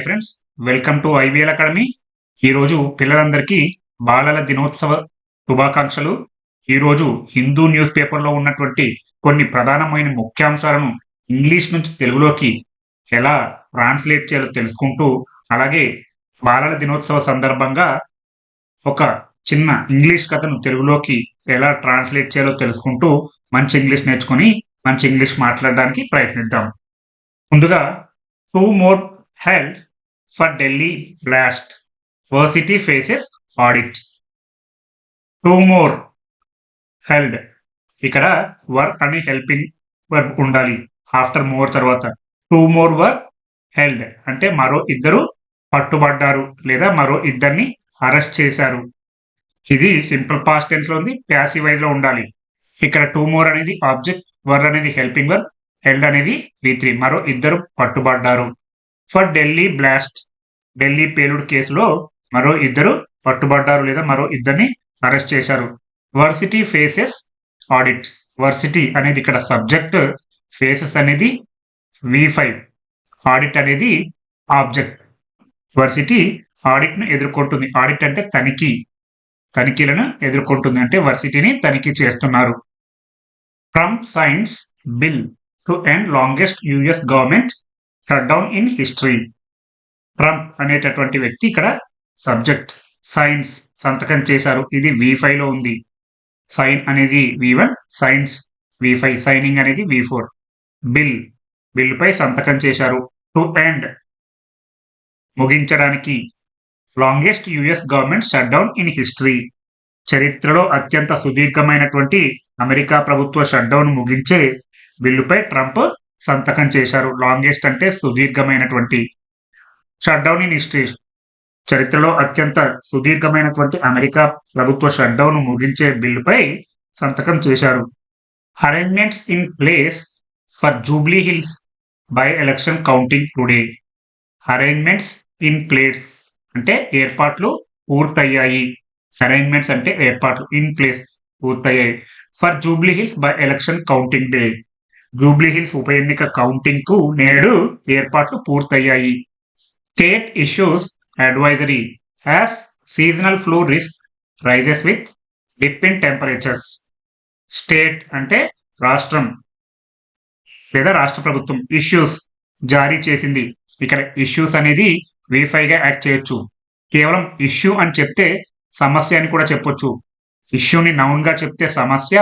Hi friends welcome to IVL academy. ఈరోజు పిల్లలందరికీ బాలల దినోత్సవ శుభాకాంక్షలు. ఈరోజు హిందూ న్యూస్ పేపర్లో ఉన్నటువంటి కొన్ని ప్రధానమైన ముఖ్యాంశాలను ఇంగ్లీష్ నుంచి తెలుగులోకి ఎలా ట్రాన్స్లేట్ చేయాలో తెలుసుకుంటూ అలాగే బాలల దినోత్సవ సందర్భంగా ఒక చిన్న ఇంగ్లీష్ కథను తెలుగులోకి ఎలా ట్రాన్స్లేట్ చేయాలో తెలుసుకుంటూ మంచి ఇంగ్లీష్ నేర్చుకొని మంచి ఇంగ్లీష్ మాట్లాడడానికి ప్రయత్నిద్దాం. ముందుగా two more held for Delhi blast. Varsity faces audit two more held ఇక్కడ వర్క్ అని హెల్పింగ్ వర్క్ ఉండాలి. ఆఫ్టర్ మోర్ తర్వాత. టూ మోర్ వర్క్ హెల్డ్ అంటే మరో ఇద్దరు పట్టుబడ్డారు లేదా మరో ఇద్దరిని అరెస్ట్ చేశారు. ఇది సింపుల్ పాస్ట్ టెన్స్లో ఉంది ప్యాసివ్ వైజ్లో ఉండాలి. ఇక్కడ టూ మోర్ అనేది ఆబ్జెక్ట్ వర్ అనేది హెల్పింగ్ వర్క్ హెల్డ్ అనేది వి త్రీ మరో ఇద్దరు పట్టుబడ్డారు. For Delhi blast. ఢిల్లీ పేలుడు కేసులో మరో ఇద్దరు పట్టుబడ్డారు లేదా మరో ఇద్దరిని అరెస్ట్ చేశారు. Varsity faces audit. వర్సిటీ అనేది ఇక్కడ సబ్జెక్ట్ ఫేసెస్ అనేది వి ఫైవ్. ఆడిట్ అనేది ఆబ్జెక్ట్. వర్సిటీ ఆడిట్ను ఎదుర్కొంటుంది. ఆడిట్ అంటే తనిఖీ. తనిఖీలను ఎదుర్కొంటుంది అంటే వర్సిటీని తనిఖీ చేస్తున్నారు. Trump signs bill to end longest US government shutdown in history Trump అనేటటువంటి వ్యక్తి ఇక్కడ సబ్జెక్ట్ సైన్స్ సంతకం చేశారు. ఇది వి లో ఉంది. సైన్ అనేది V one signs V five signing అనేది వి ఫోర్ బిల్ బిల్పై సంతకం చేశారు. టు ఎండ్ ముగించడానికి. Longest US government shut down in history చరిత్రలో అత్యంత సుదీర్ఘమైనటువంటి అమెరికా ప్రభుత్వ షట్ డౌన్ ముగించే బిల్లుపై ట్రంప్ సంతకం చేశారు. లాంగెస్ట్ అంటే సుదీర్ఘమైనటువంటి షట్డౌన్ ఇన్ హిస్టరీ చరిత్రలో అత్యంత సుదీర్ఘమైనటువంటి అమెరికా ప్రభుత్వ షట్డౌన్ ముగించే బిల్లుపై సంతకం చేశారు. Arrangements in place for Jubilee Hills by election counting today arrangements in place అంటే ఏర్పాట్లు పూర్తయ్యాయి. అరేంజ్మెంట్స్ అంటే ఏర్పాట్లు ఇన్ ప్లేస్ పూర్తయ్యాయి. For Jubilee Hills by election counting day Jubilee Hills ఉప ఎన్నిక కౌంటింగ్కు నేడు ఏర్పాట్లు పూర్తయ్యాయి. State issues advisory as seasonal flu risk rises with dip in temperatures. State అంటే రాష్ట్రం లేదా రాష్ట్ర ప్రభుత్వం ఇష్యూస్ జారీ చేసింది. ఇక్కడ ఇష్యూస్ అనేది వీఫైగా యాడ్ చేయొచ్చు. కేవలం ఇష్యూ అని చెప్తే సమస్య అని కూడా చెప్పొచ్చు. ఇష్యూని నౌన్గా చెప్తే సమస్య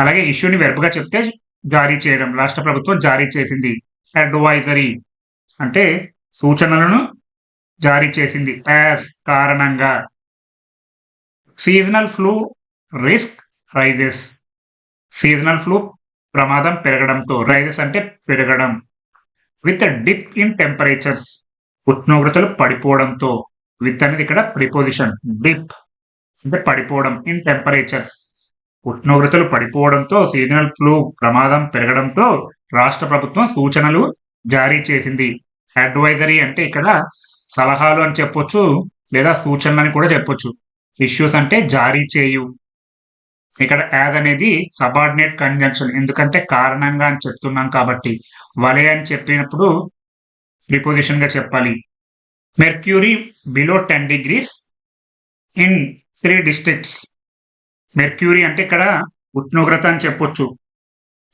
అలాగే ఇష్యూని వెర్బ్గా చెప్తే జారీ చేయడం రాష్ట్ర ప్రభుత్వం జారీ చేసింది. అడ్వైజరీ అంటే సూచనలను జారీ చేసింది యాజ్ కారణంగా. Seasonal flu risk rises seasonal flu ప్రమాదం పెరగడంతో రైజెస్ అంటే పెరగడం. విత్ డిప్ ఇన్ టెంపరేచర్స్ ఉష్ణోగ్రతలు పడిపోవడంతో విత్ అనేది ఇక్కడ ప్రిపోజిషన్ డిప్ అంటే పడిపోవడం ఇన్ టెంపరేచర్స్ ఉష్ణోగ్రతలు పడిపోవడంతో సీజనల్ ఫ్లూ ప్రమాదం పెరగడంతో రాష్ట్ర ప్రభుత్వం సూచనలు జారీ చేసింది. అడ్వైజరీ అంటే ఇక్కడ సలహాలు అని చెప్పొచ్చు లేదా సూచనలు అని కూడా చెప్పొచ్చు. ఇష్యూస్ అంటే జారీ చేయు. ఇక్కడ యాజ్ అనేది సబార్డినేట్ కంజంక్షన్ ఎందుకంటే కారణంగా అని చెప్తున్నాం కాబట్టి. వలే అని చెప్పినప్పుడు ప్రిపోజిషన్గా చెప్పాలి. Mercury below ten degrees in three districts. Mercury అంటే ఇక్కడ ఉష్ణోగ్రత అని చెప్పొచ్చు.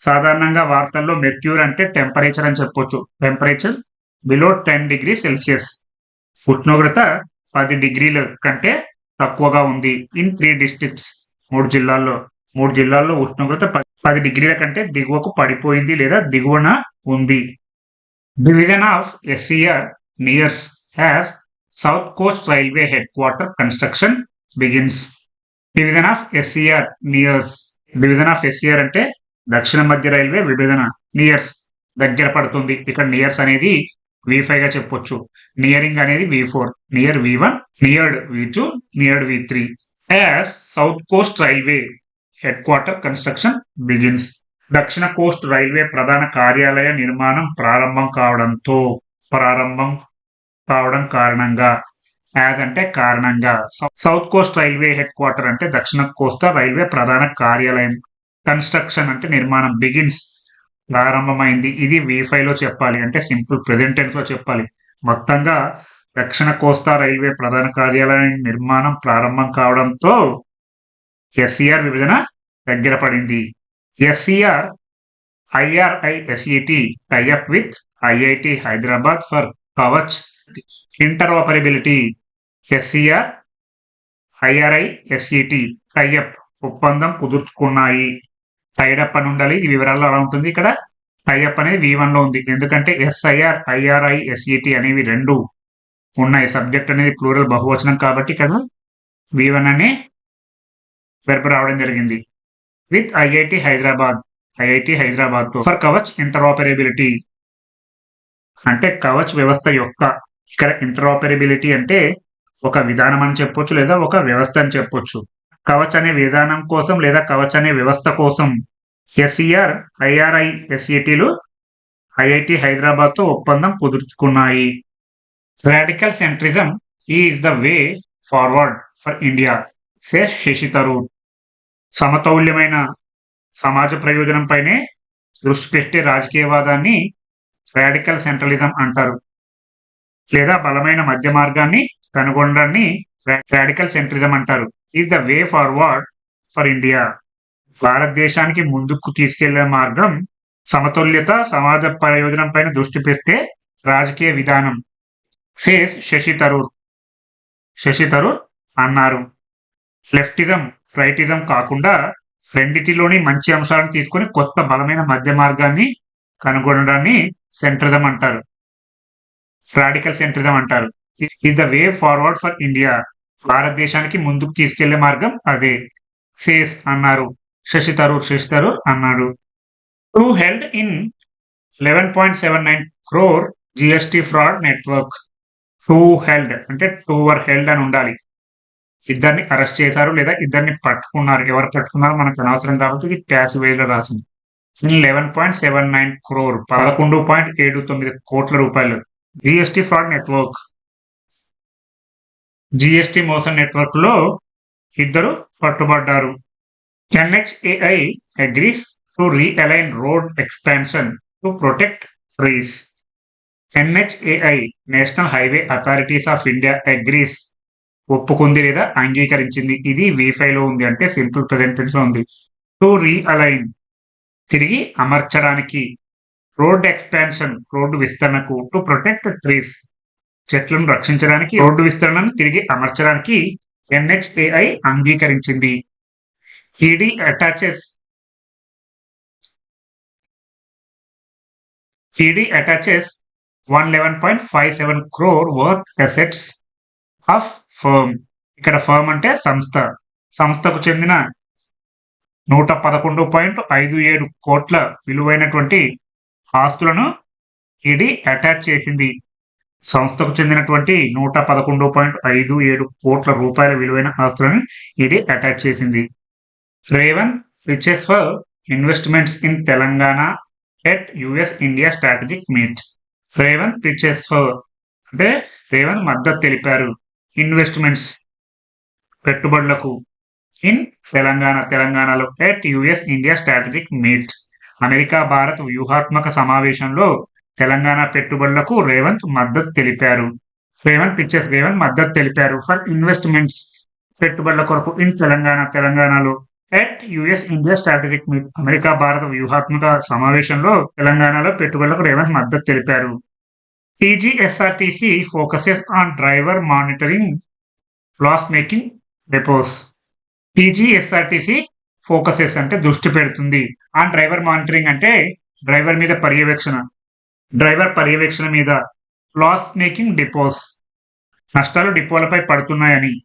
సాధారణంగా వార్తల్లో మెర్క్యూర్ అంటే టెంపరేచర్ అని చెప్పొచ్చు. Temperature below ten degree Celsius. ఉష్ణోగ్రత పది డిగ్రీల కంటే తక్కువగా ఉంది ఇన్ త్రీ డిస్ట్రిక్ట్స్ మూడు జిల్లాల్లో. మూడు జిల్లాల్లో ఉష్ణోగ్రత పది డిగ్రీల కంటే దిగువకు పడిపోయింది లేదా దిగువన ఉంది. Division of SCR nears has south coast railway head quarter construction begins division of SER nears division of SER అంటే దక్షిణ మధ్య రైల్వే విభజన. నియర్స్ దగ్గర పడుతుంది. ఇక్కడ నియర్స్ అనేది వి ఫైవ్గా చెప్పొచ్చు. నియరింగ్ అనేది V four near V one neared V two neared V three as south coast railway head quarter construction begins దక్షిణ కోస్ట్ రైల్వే ప్రధాన కార్యాలయ నిర్మాణం ప్రారంభం కావడంతో ప్రారంభం కావడం కారణంగా యాజ్ అంటే కారణంగా south coast railway head quarter అంటే దక్షిణ కోస్తా రైల్వే ప్రధాన కార్యాలయం. కన్స్ట్రక్షన్ అంటే నిర్మాణం బిగిన్స్ ప్రారంభమైంది. ఇది వీఫై లో చెప్పాలి. అంటే సింపుల్ ప్రెసెంట్ టెన్స్లో చెప్పాలి. మొత్తంగా దక్షిణ కోస్తా రైల్వే ప్రధాన కార్యాలయం నిర్మాణం ప్రారంభం కావడంతో ఎస్ఈఆర్ విభజన దగ్గర పడింది. SER IRI SET tie up with IIT Hyderabad for Kavach interoperability SCR IRI SET tie up ఒప్పందం కుదుర్చుకున్నాయి. టైడప్ అని ఉండాలి ఈ వివరాల్లో అలా ఉంటుంది. ఇక్కడ టైఅప్ అనేది వి వన్లో ఉంది. ఎందుకంటే ఎస్ఐఆర్ ఐఆర్ఐ ఎస్ఈటి అనేవి రెండు ఉన్నాయి. సబ్జెక్ట్ అనేది ప్లూరల్ బహువచనం కాబట్టి ఇక్కడ వి వన్ అనే వెర్బ్ రావడం జరిగింది. విత్ ఐఐటి హైదరాబాద్ ఐఐటి హైదరాబాద్తో ఫర్ కవచ్ ఇంటర్ఆపరబిలిటీ అంటే కవచ్ వ్యవస్థ యొక్క ఇక్కడ ఇంటర్ఆపరబిలిటీ అంటే ఒక విధానం అని చెప్పొచ్చు లేదా ఒక వ్యవస్థ అని చెప్పొచ్చు. కవచ్ అనే విధానం కోసం లేదా కవచ్ అనే వ్యవస్థ కోసం ఎస్ఈఆర్ ఐఆర్ఐ ఎస్ఈటీలు ఐఐటి హైదరాబాద్తో ఒప్పందం కుదుర్చుకున్నాయి. Radical centrism is the way forward for India say Shashi Tharoor సమతౌల్యమైన సమాజ ప్రయోజనంపైనే దృష్టి పెట్టే రాజకీయవాదాన్ని రాడికల్ సెంట్రలిజం అంటారు. లేదా బలమైన మధ్య మార్గాన్ని కనుగొనడాన్ని రాడికల్ సెంట్రిజం అంటారు. Is the way forward for India భారతదేశానికి ముందుకు తీసుకెళ్ళే మార్గం సమతుల్యత సమాజ ప్రయోజనం పైన దృష్టి పెట్టే రాజకీయ విధానం సేస్ శశి తరూర్. శశి తరూర్ అన్నారు. లెఫ్టిజం రైటిజం కాకుండా రెండిటిలోని మంచి అంశాలను తీసుకొని కొత్త బలమైన మధ్య మార్గాన్ని కనుగొనడాన్ని సెంట్రిజం అంటారు. రాడికల్ సెంట్రిజం అంటారు. Is the way forward for India భారతదేశానికి ముందుకు తీసుకెళ్ళే మార్గం అదే. సేస్ అన్నారు. శశి తరూర్ శశి తరూర్ అన్నాడు. Two held in eleven point seven nine crore GST fraud network two held అంటే టూ వర్ హెల్డ్ అని ఉండాలి. ఇద్దరిని అరెస్ట్ చేశారు లేదా ఇద్దరిని పట్టుకున్నారు. ఎవరు పట్టుకున్నారో మనకు అనవసరం కాబట్టి ఇది ప్యాసివ్ వేలో లో రాసింది eleven point seven nine crore పదకొండు పాయింట్ ఏడు తొమ్మిది కోట్ల రూపాయలు జిఎస్టి ఫ్రాడ్ నెట్వర్క్ జిఎస్టి మోసం నెట్వర్క్లో ఇద్దరు పట్టుబడ్డారు. NHAI agrees to realign road expansion to protect trees NHAI national highway authorities of India agrees ఒప్పుకుంది లేదా అంగీకరించింది? ఇది వీఫై లో ఉంది అంటే సింపుల్ ప్రెజెంటెన్స్లో ఉంది. టు రీఅలైన్ తిరిగి అమర్చడానికి రోడ్ ఎక్స్పాన్షన్ రోడ్డు విస్తరణకు టు ప్రొటెక్ట్ ట్రీస్ చెట్లను రక్షించడానికి రోడ్డు విస్తరణను తిరిగి అమర్చడానికి ఎన్హెచ్ఏఐ అంగీకరించింది. ED attaches ED attaches one eleven point five seven crore worth assets of firm. ఇక్కడ ఫర్మ్ అంటే సంస్థ. సంస్థకు చెందిన నూట పదకొండు పాయింట్ ఐదు ఏడు కోట్ల విలువైనటువంటి ఆస్తులను ఈడీ అటాచ్ చేసింది. సంస్థకు చెందినటువంటి నూట పదకొండు పాయింట్ ఐదు ఏడు కోట్ల రూపాయల విలువైన ఆస్తులను ఈడీ అటాచ్ చేసింది. Revanth reaches for investments in Telangana at US India strategic meet Revanth reaches for అంటే రేవంత్ మద్దతు తెలిపారు. ఇన్వెస్ట్మెంట్స్ పెట్టుబడులకు ఇన్ తెలంగాణ తెలంగాణలో at US India strategic meet America Bharat వ్యూహాత్మక సమావేశంలో తెలంగాణ పెట్టుబడులకు రేవంత్ మద్దతు తెలిపారు. రేవంత్ పిక్చర్స్ రేవంత్ మద్దతు తెలిపారు. ఫర్ ఇన్వెస్ట్మెంట్స్ పెట్టుబడుల కొరకు ఇన్ తెలంగాణ తెలంగాణలో. At US India strategic meet America భారత వ్యూహాత్మక సమావేశంలో తెలంగాణలో పెట్టుబడులకు రేవంత్ మద్దతు తెలిపారు. TGSRTC focuses on driver monitoring loss making depots TGSRTC focuses అంటే దృష్టి పెడుతుంది. ఆన్ డ్రైవర్ మానిటరింగ్ అంటే డ్రైవర్ మీద పర్యవేక్షణ. డ్రైవర్ పర్యవేక్షణ మీద లాస్ మేకింగ్ డిపోస్. నష్టాలు డిపోలపై పడుతున్నాయని.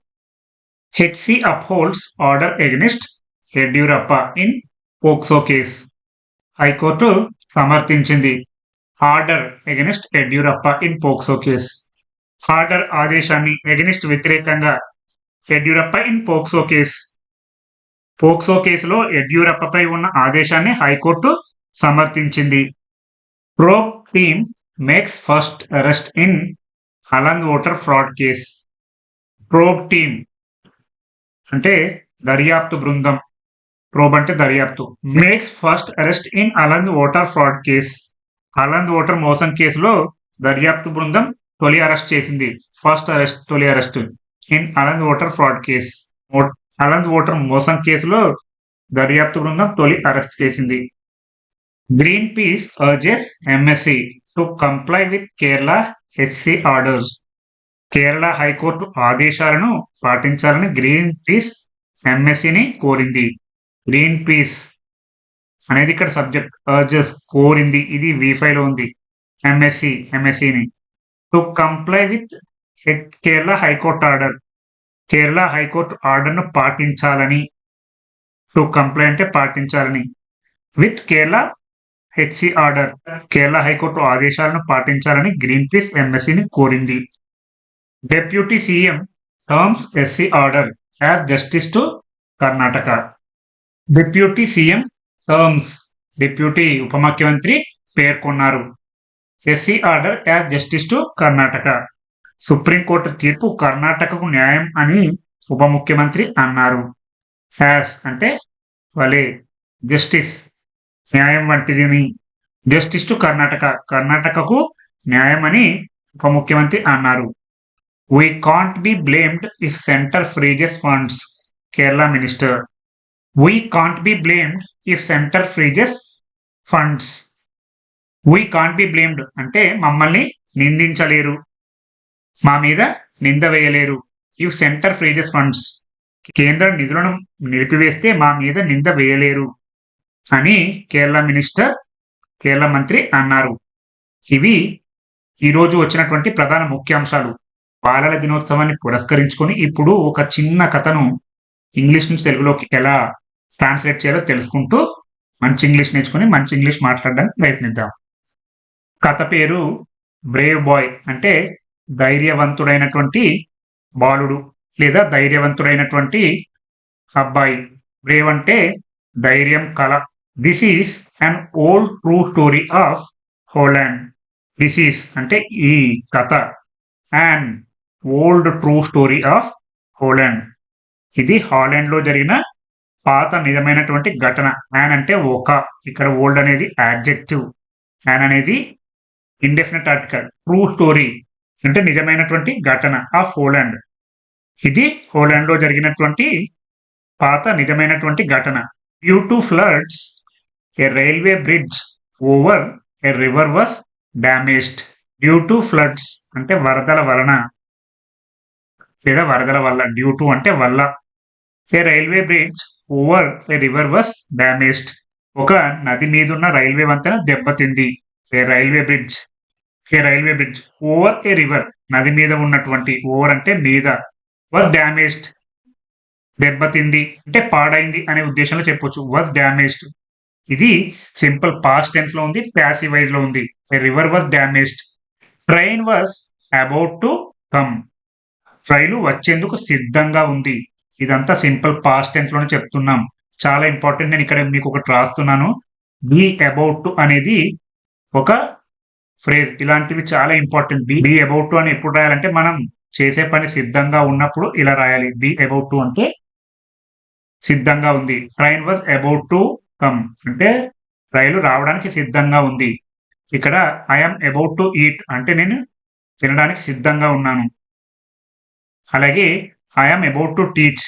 HC upholds order against Yediyurappa in POCSO case high court సమర్థించింది. Order against Yediyurappa in POCSO case order ఆదేశాన్ని ఎగనిస్ట్ వ్యతిరేకంగా Yediyurappa in POCSO case POCSO కేసులో యడ్యూరప్పపై ఉన్న ఆదేశాన్ని high court సమర్థించింది. Probe team makes first arrest in Aland voter fraud case probe team అంటే దర్యాప్తు బృందం. Probe అంటే దర్యాప్తు. Makes first arrest in Aland voter fraud case Aland voter మోసం కేసులో దర్యాప్తు బృందం తొలి అరెస్ట్ చేసింది. ఫస్ట్ అరెస్ట్ తొలి arrest in Aland voter fraud case Aland voter మోసం కేసులో దర్యాప్తు బృందం తొలి అరెస్ట్ చేసింది. Greenpeace urges MSC to comply with Kerala HC orders Kerala high court ఆదేశాలను పాటించాలని గ్రీన్ పీస్ ఎంఎస్సిని కోరింది. గ్రీన్ పీస్ అనేది ఇక్కడ సబ్జెక్ట్ అర్జెస్ కోరింది. ఇది వీఫైలో ఉంది. MSC ఎంఎస్సిని to comply with Kerala high court order Kerala high court ఆర్డర్ను పాటించాలని. టు కంప్లై అంటే పాటించాలని. With Kerala HC order. Kerala high court ఆదేశాలను పాటించాలని గ్రీన్ పీస్ ఎంఎస్సిని కోరింది. Deputy CM terms SC order as justice to Karnataka. Deputy CM terms deputy ఉప ముఖ్యమంత్రి పేర్కొన్నారు. SC order as justice to Karnataka. Supreme court తీర్పు కర్ణాటకకు న్యాయం అని ఉప ముఖ్యమంత్రి అన్నారు. యాజ్ అంటే వలే జస్టిస్ న్యాయం వంటిది జస్టిస్ టు కర్ణాటక. కర్ణాటకకు న్యాయం అని ఉప ముఖ్యమంత్రి అన్నారు. We can't be blamed if centre freezes funds Kerala minister we can't be blamed if centre freezes funds we can't be blamed అంటే మమ్మల్ని నిందించలేరు. మా మీద నింద వేయలేరు. ఇఫ్ సెంటర్ ఫ్రీజెస్ ఫండ్స్ కేంద్ర నిధులను నిలిపివేస్తే మా మీద నింద వేయలేరు. అని కేరళ మినిస్టర్ కేరళ మంత్రి అన్నారు. ఇవి ఈరోజు వచ్చినటువంటి ప్రధాన ముఖ్యాంశాలు. బాలల దినోత్సవాన్ని పురస్కరించుకొని ఇప్పుడు ఒక చిన్న కథను ఇంగ్లీష్ నుంచి తెలుగులోకి ఎలా ట్రాన్స్లేట్ చేయాలో తెలుసుకుంటూ మంచి ఇంగ్లీష్ నేర్చుకుని మంచి ఇంగ్లీష్ మాట్లాడడానికి ప్రయత్నిద్దాం. కథ పేరు బ్రేవ్ బాయ్ అంటే ధైర్యవంతుడైనటువంటి బాలుడు లేదా ధైర్యవంతుడైనటువంటి అబ్బాయి. బ్రేవ్ అంటే ధైర్యం కళ this is an old true story of Holland this is అంటే ఈ కథ. And old true story of Holland ఇది హాలాండ్లో జరిగిన పాత నిజమైనటువంటి ఘటన. యాన్ అంటే ఒక. ఇక్కడ ఓల్డ్ అనేది యాడ్జెక్టివ్ యాన్ అనేది ఇండెఫినెట్ ఆర్టికల్ ట్రూ స్టోరీ అంటే నిజమైనటువంటి ఘటన ఆఫ్ హోలాండ్ ఇది హోలాండ్లో జరిగినటువంటి పాత నిజమైనటువంటి ఘటన. Due to floods a railway bridge over a river was damaged due to floods అంటే వరదల వలన లేదా వరదల వల్ల డ్యూ టు అంటే వల్ల. A railway bridge over a river was damaged ఒక నది మీదున్న రైల్వే వంతెన దెబ్బతింది. A railway bridge a railway bridge over a river నది మీద ఉన్నటువంటి ఓవర్ అంటే మీద వాస్ డ్యామేజ్డ్ దెబ్బతింది అంటే పాడైంది అనే ఉద్దేశంలో చెప్పొచ్చు. వాజ్ డ్యామేజ్డ్ ఇది సింపుల్ పాస్ట్ టెన్స్లో ఉంది ప్యాసివ్ వైజ్లో ఉంది. River was damaged train was about to come రైలు వచ్చేందుకు సిద్ధంగా ఉంది. ఇదంతా సింపుల్ పాస్ట్ టెన్స్లోనే చెప్తున్నాం. చాలా ఇంపార్టెంట్ నేను ఇక్కడ మీకు ఒకటి రాస్తున్నాను. బీ అబౌట్ టు అనేది ఒక ఫ్రేజ్ ఇలాంటివి చాలా important be be about to అని ఎప్పుడు రాయాలంటే మనం చేసే పని సిద్ధంగా ఉన్నప్పుడు ఇలా రాయాలి. బీ అబౌట్ టు అంటే సిద్ధంగా ఉంది. Train was about to come అంటే రైలు రావడానికి సిద్ధంగా ఉంది. ఇక్కడ ఐఎమ్ అబౌట్ టు ఈట్ అంటే నేను తినడానికి సిద్ధంగా ఉన్నాను. అలాగే ఐఎమ్ అబౌట్ టు టీచ్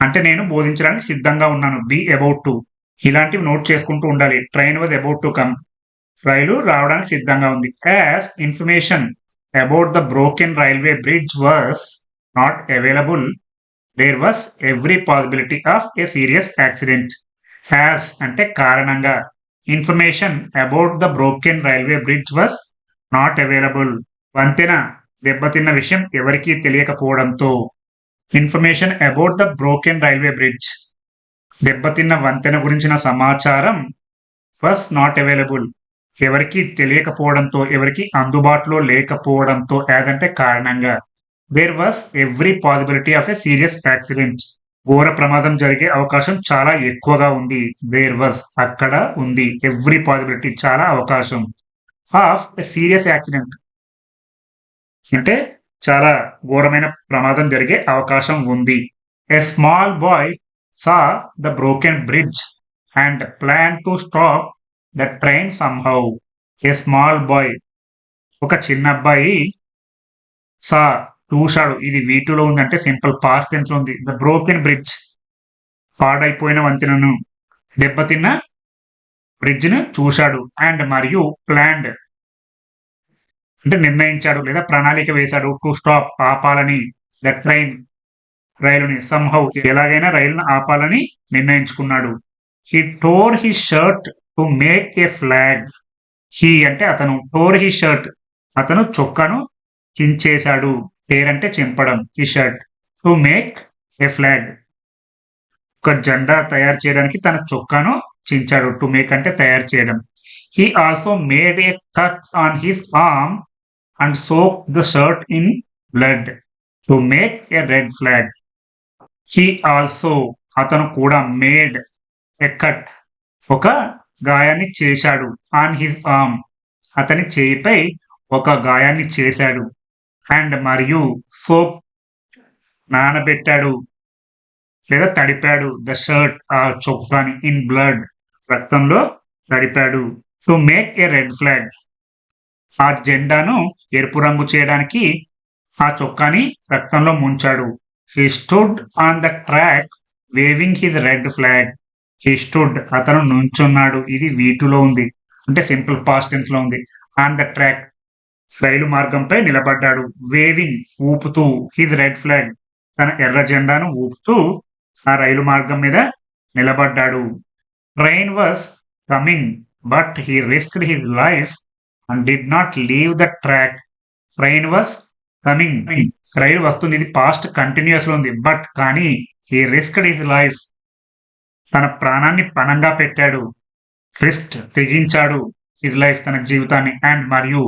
అంటే నేను బోధించడానికి సిద్ధంగా ఉన్నాను. బి అబౌట్ టు ఇలాంటివి నోట్ చేసుకుంటూ ఉండాలి. Train was about to come రైలు రావడానికి సిద్ధంగా ఉంది. As information about the broken railway bridge was not available there was every possibility of a serious accident has అంటే కారణంగా. Information about the broken railway bridge was not available వంతెన దెబ్బతిన్న విషయం ఎవరికీ తెలియకపోవడంతో. Information about the broken railway bridge దెబ్బతిన్న వంతెన గురించిన సమాచారం వాస్ నాట్ అవైలబుల్ ఎవరికి తెలియకపోవడంతో ఎవరికి అందుబాటులో లేకపోవడంతో ఏదంటే కారణంగా. There was every possibility of a serious accident ఘోర ప్రమాదం జరిగే అవకాశం చాలా ఎక్కువగా ఉంది. దేర్ వాస్ అక్కడ ఉంది. ఎవ్రీ పాసిబిలిటీ చాలా అవకాశం. ఆఫ్ ఎ సీరియస్ యాక్సిడెంట్ అంటే చాలా ఘోరమైన ప్రమాదం జరిగే అవకాశం ఉంది. A small boy saw the broken bridge and plan to stop the train somehow a small boy ఒక చిన్న అబ్బాయి సా చూశాడు. ఇది వీటిలో ఉందంటే సింపుల్ పాస్ టెన్స్లో ఉంది. ద బ్రోకెన్ బ్రిడ్జ్ పాడైపోయిన వంతెనను దెబ్బతిన్న బ్రిడ్జ్ను చూశాడు. అండ్ మరియు ప్లాండ్ అంటే నిర్ణయించాడు లేదా ప్రణాళిక వేశాడు. టు స్టాప్ ఆపాలని ద ట్రైన్ రైలుని సంహౌ ఎలాగైనా రైలును ఆపాలని నిర్ణయించుకున్నాడు. He tore he shirt to make a flag he అంటే అతను టోర్ హీ షర్ట్ అతను చొక్కాను టేర్ అంటే చింపడం ఈ shirt. To make a flag. ఒక జెండా తయారు చేయడానికి తన చొక్కాను చించాడు. టు మేక్ అంటే తయారు చేయడం. He also made a cut on his arm and soak the shirt in blood to make a red flag he also అతను కూడా మేడ్ ఎ కట్ ఒక గాయాన్ని చేశాడు. ఆన్ హిస్ ఆర్మ్ అతని చేయిపై ఒక గాయాన్ని చేశాడు. అండ్ మరియు సోప్ నానబెట్టాడు లేదా తడిపాడు. ద షర్ట్ ఆ చొక్కాని ఇన్ బ్లడ్ రక్తంలో తడిపాడు. To make a red flag. ఆ జెండాను ఎరుపు రంగు చేయడానికి ఆ చొక్కాని రక్తంలో ముంచాడు. He stood on the track waving his red flag he stood అతను నుంచున్నాడు. ఇది వీటిలో ఉంది. అంటే సింపుల్ పాస్ట్ టెన్స్లో ఉంది. ఆన్ ద ట్రాక్ రైలు మార్గంపై నిలబడ్డాడు. వేవింగ్ ఊపుతూ హిజ్ రెడ్ ఫ్లాగ్ తన ఎర్ర జెండాను ఊపుతూ ఆ రైలు మార్గం మీద నిలబడ్డాడు. Train was coming but he risked his life and did not leave the track train was coming రైలు వస్తుంది. ఇది పాస్ట్ కంటిన్యూస్లో ఉంది. బట్ కానీ హీ రిస్క్డ్ హిజ్ లైఫ్ తన ప్రాణాన్ని పణంగా పెట్టాడు. రిస్క్ తెగించాడు. హిజ్ లైఫ్ తన జీవితాన్ని అండ్ మరియు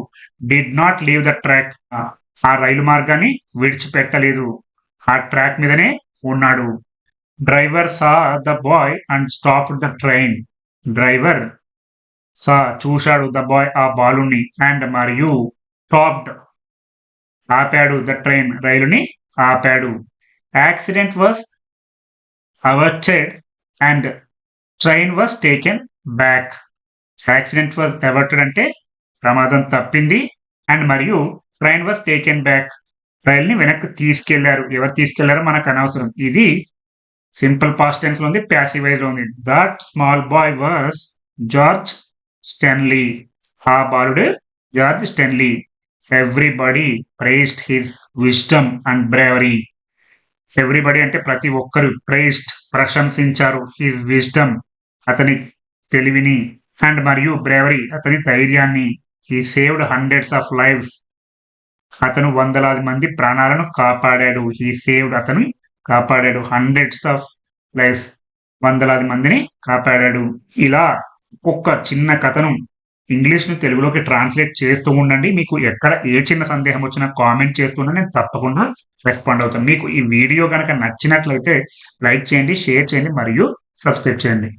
did not leave the track. ఆ రైలు మార్గాన్ని విడిచిపెట్టలేదు. ఆ ట్రాక్ మీదనే ఉన్నాడు. Driver saw the boy and stop the train. Driver saw చూశాడు ద బాయ్ ఆ బాలుని అండ్ మరియు స్టాప్డ్ ఆపాడు ద ట్రైన్ రైలుని ఆపాడు. Accident was averted and train was taken back. Accident was averted అంటే ప్రమాదం తప్పింది. అండ్ మరియు ట్రైన్ వాజ్ టేకెన్ బ్యాక్ రైల్ని వెనక్కి తీసుకెళ్ళారు. ఎవరు తీసుకెళ్ళారో మనకు అనవసరం. ఇది సింపుల్ పాస్ట్ టెన్స్లో ఉంది ప్యాసివ్ వైజ్లో ఉంది. That small boy was George Stanley ఆ బాలుడు George Stanley everybody praised his wisdom and bravery everybody అంటే ప్రతి ఒక్కరు ప్రైస్డ్ ప్రశంసించారు హిస్ విస్టమ్ అతని తెలివిని అండ్ మరియు బ్రేవరీ అతని ధైర్యాన్ని ఈ సేవ్డ్ హండ్రెడ్స్ ఆఫ్ లైఫ్స్ అతను వందలాది మంది ప్రాణాలను కాపాడాడు. ఈ సేవ్డ్ అతను కాపాడాడు. హండ్రెడ్స్ ఆఫ్ లైఫ్స్ వందలాది మందిని కాపాడాడు. ఇలా ఒక్క చిన్న కథను ఇంగ్లీష్ను తెలుగులోకి ట్రాన్స్లేట్ చేస్తూ ఉండండి. మీకు ఎక్కడ ఏ చిన్న సందేహం వచ్చినా కామెంట్ చేస్తున్నా నేను తప్పకుండా రెస్పాండ్ అవుతాను. మీకు ఈ వీడియో కనుక నచ్చినట్లయితే లైక్ చేయండి షేర్ చేయండి మరియు సబ్స్క్రైబ్ చేయండి.